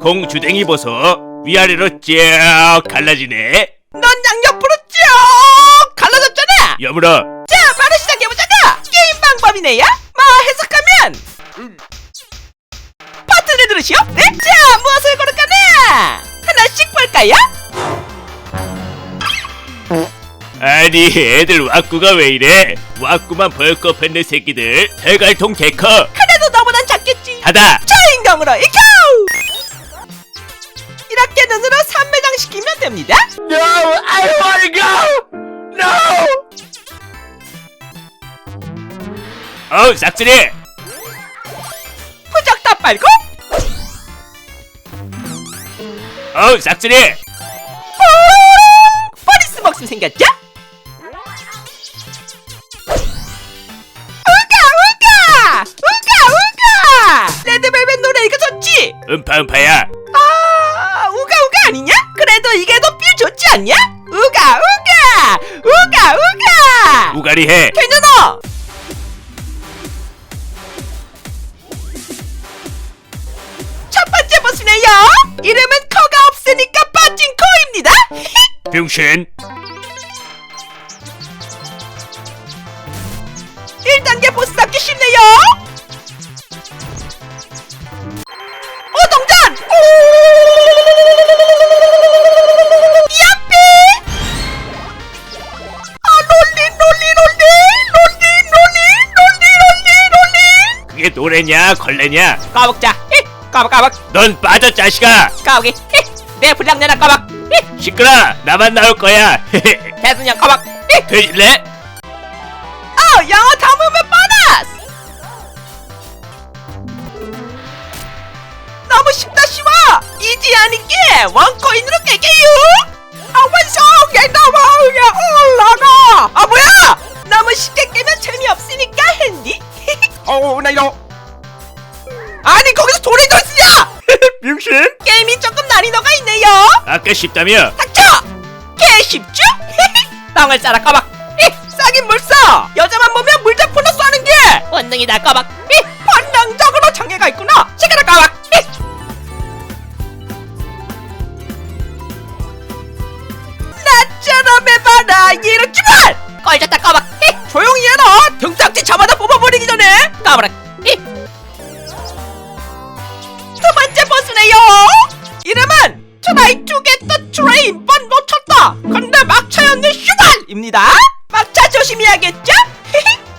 공 주댕이 버섯 위아래로 쭉 갈라지네. 넌 양옆으로 쭉 갈라졌잖아. 여물어 자, 바로 시작해보자고. 게임 방법이네요. 뭐 해석하면 파트를 들으시오. 네? 자, 무엇을 고를까나? 하나씩 볼까요? 아니 애들 왁구가 왜 이래? 왁구만 벌컥 했네 새끼들. 대갈통 개커 그래도 너보단 작겠지. 닫아. 초인경으로 익혀! 눈으로 3매장 시키면 됩니다. No, I wanna go. No. 어우 싹쓸이. 후적 다 빨고 어우 싹쓸이. 버리스 목숨 생겼죠? 우가 우가 우가 우가 레드벨벳 노래 이거 좋지? 음파 음파야. 우가 우가리 해. 괜찮아 첫 번째 보스네요 이름은 코가 없으니까 빠진 코입니다 병신. 1단계 보스 잡기 쉽네요 노래냐 걸레냐? 까먹자 히, 까먹 까먹 넌 빠져 자식아. 까먹이 히, 내 분량 내놔 까먹 히, 시끄러. 나만 나올 거야. 대순양 까먹 히. 되실래? 어 영어 담으면 보너스 너무 쉽다 쉬워 이지 않은게 원코인으로 깨게요 아 완성 얘 너무 위에 올라가 아 뭐야 너무 쉽게 깨면 재미없으니까 핸디 어나 이러 아니 거기서 소리 좀 쓰냐? 병신? 게임이 조금 난이도가 있네요. 아까 쉽다며? 닥쳐! 개 쉽죠? 땅을 짜라 까박. 히, 싸긴 물써! 여자만 보면 물대포로 쏘는 게 본능이다 까박. 히, 본능적으로 장애가 있구나. 시끄러 까박. 히. 나처럼 해봐라 이렇게만 껄졌다 까박. 히, 조용히 해라. 등딱지 잡아다 뽑아버리기 전에. 까버라 입니다. 막차 조심해야겠죠?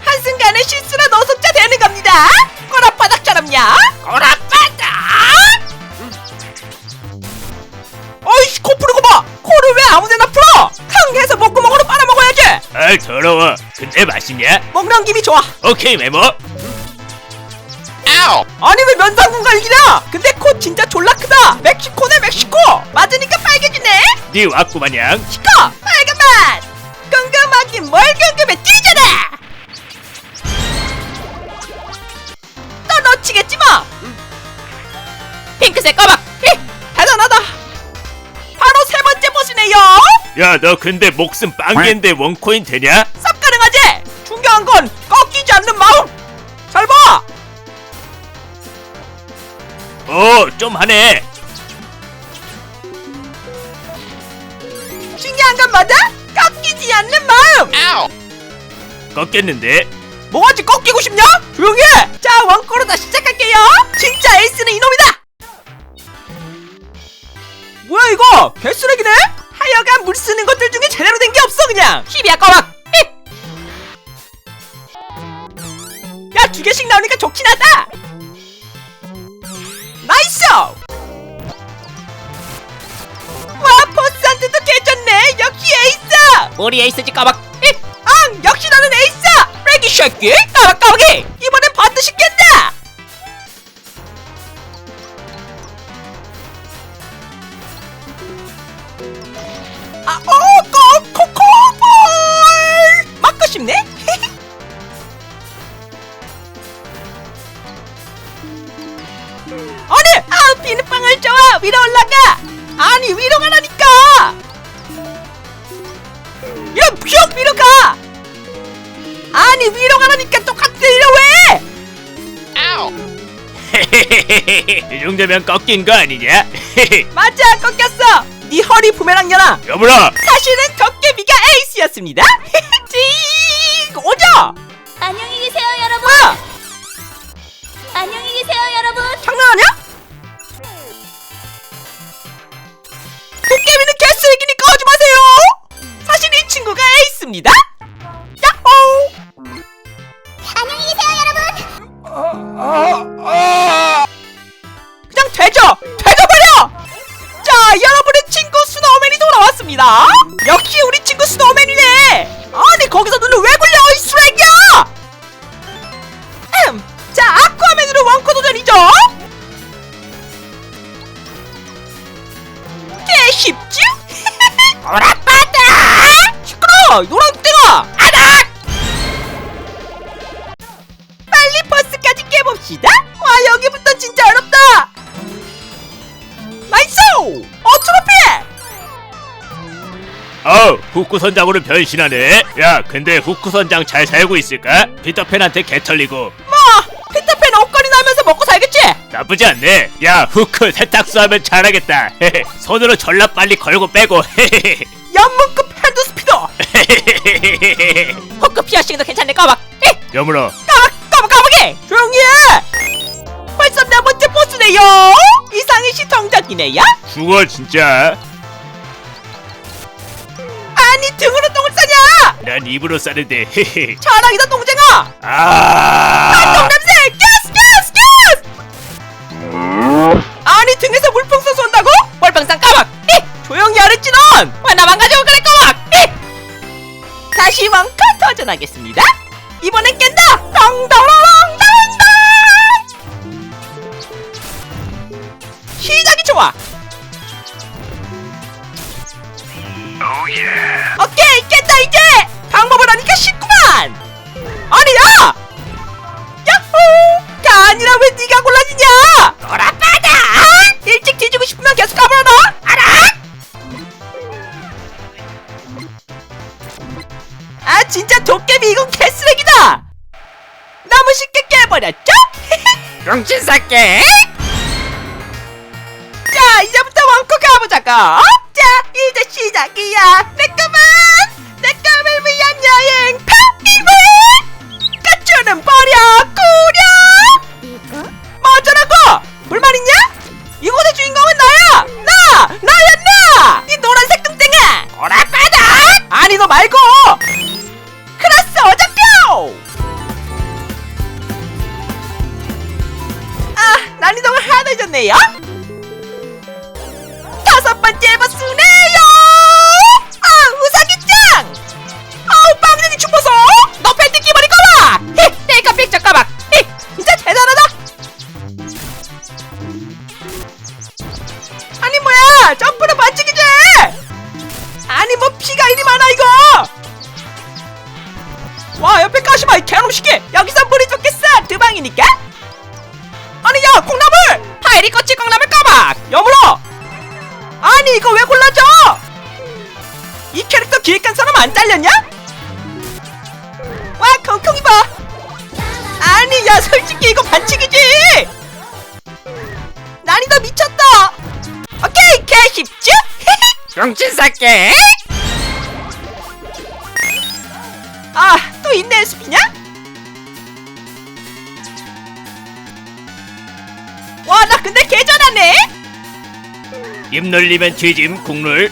한순간에 실수로 노숙자 되는 겁니다. 꼬라바닥처럼요. 꼬라바닥. 어이씨 코 풀고 봐. 코를 왜 아무데나 풀어? 탕 해서 목구멍으로 빨아먹어야지. 아 더러워. 근데 맛있냐? 먹는 김이 좋아. 오케이 메모. 아니 왜 면상군 갈기냐? 근데 코 진짜 졸라 크다. 멕시코네 멕시코. 맞으니까 빨개지네. 네 왁구 마냥. 시커 빨간 맛. 뭘 궁금해 뛰잖아. 또 놓치겠지 뭐. 핑크색. 히, 대단하다. 바로 세 번째 보스네요. 야 너 근데 목숨 빵개인데 원코인 되냐? 쌉 가능하지. 중요한 건 꺾이지 않는 마음. 잘 봐. 어 좀 하네. 중요한 건 뭐다? 꺾이지 않는 마음. 꺾였는데. 뭐가지 꺾이고 싶냐? 조용히 해! 우리 에이스지 까박. 앙 역시 나는 에이스 레기 쉐키 까박 까박이! 이번엔 반드시 깬다 이 정도면 꺾인 거 아니냐? 맞아 꺾였어. 네 허리 부메랑년아 여보라. 사실은 도깨비가 에이스였습니다. 찡 오죠? 안녕히 계세요, 여러분. 뭐야 안녕히 계세요, 여러분. 장난하냐? 도깨비는 개쓰레기니까 하지 마세요. 사실 이 친구가 에이스입니다 어 후쿠 선장으로 변신하네 야 근데 후쿠 선장 잘 살고 있을까? 피터팬한테 개털리고 뭐, 피터팬 옷걸이 나면서 먹고 살겠지? 나쁘지 않네 야 후쿠 세탁소 하면 잘하겠다 손으로 졸라 빨리 걸고 빼고 연문급 핸드 스피더! 호크 피어싱도 괜찮네, 까박! 에! 여물어 까박, 까박, 까박이! 조용히 해! 벌써 네 번째 보스네요! 이상희 씨 동작이네요? 죽어 진짜 아니, 등으로 똥을 싸냐! 난 입으로 싸는데 자랑이다, 동쟁아! 아 똥냄새! 가스, 가스, 가스! 아니, 등에서 물풍선 쏜다고? 월병상 까박! 에! 조용히 하랬지, 넌! 왜 나만 가지고 그래, 까박! 에! 다시 원컷 도전하겠습니다. 이번엔 깬다! 덩덩덩덩덩! 시작이 좋아! 오케이, 깼다, 이제! 방법을 하니까 쉽구만! 아니야! 야호! 가 아니라 왜 네가 골라지냐? 돌아빠다! 일찍 뒤지고 싶으면 계속 가버려 너! 알아? 아 진짜 도깨비 이건 개쓰레기다! 너무 쉽게 깨버렸죠? 정신 삭게 자 이제부터 원코 가보자고 자 이제 시작이야 버려 꾸려! 맞으라고 불만 있냐? 이 곳의 주인공은 나야! 나! 나야 나이 노란색 뚱땡아 오락바다! 아니 너 말고! 크라스 어잡표 아 난이도가 하나 늦었네요. 다섯 번째 버스네 와 옆에 까시마 이 개놈 시끼 여기서 물이 좋겠어 두 방이니까. 아니 야 콩나물 파이리 꼬치 콩나물 까봐 여물어. 아니 이거 왜 골라줘? 이 캐릭터 기획한 사람 안 잘렸냐? 와 콩콩이 봐 아니 야 솔직히 이거 반칙이지 난이도 미쳤다 오케이 개 쉽죠? 정신 삭게 아또 있네 수피냐? 와 나 근데 개 잘하네 입 놀리면 뒤짐 국룰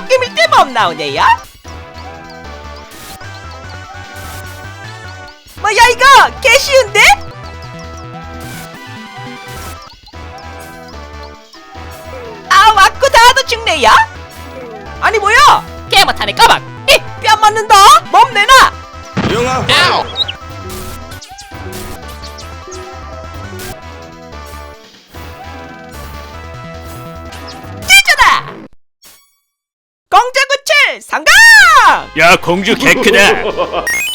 주댕이 빡김일 때멈 나오네요? 뭐야, 이거! 개 쉬운데? 아, 왔고 다도 죽네요? 아니, 뭐야? 개 못하네, 까박! 이, 뺨 맞는다! 몸 내놔! 찢어라! 공 야 공주 개 크다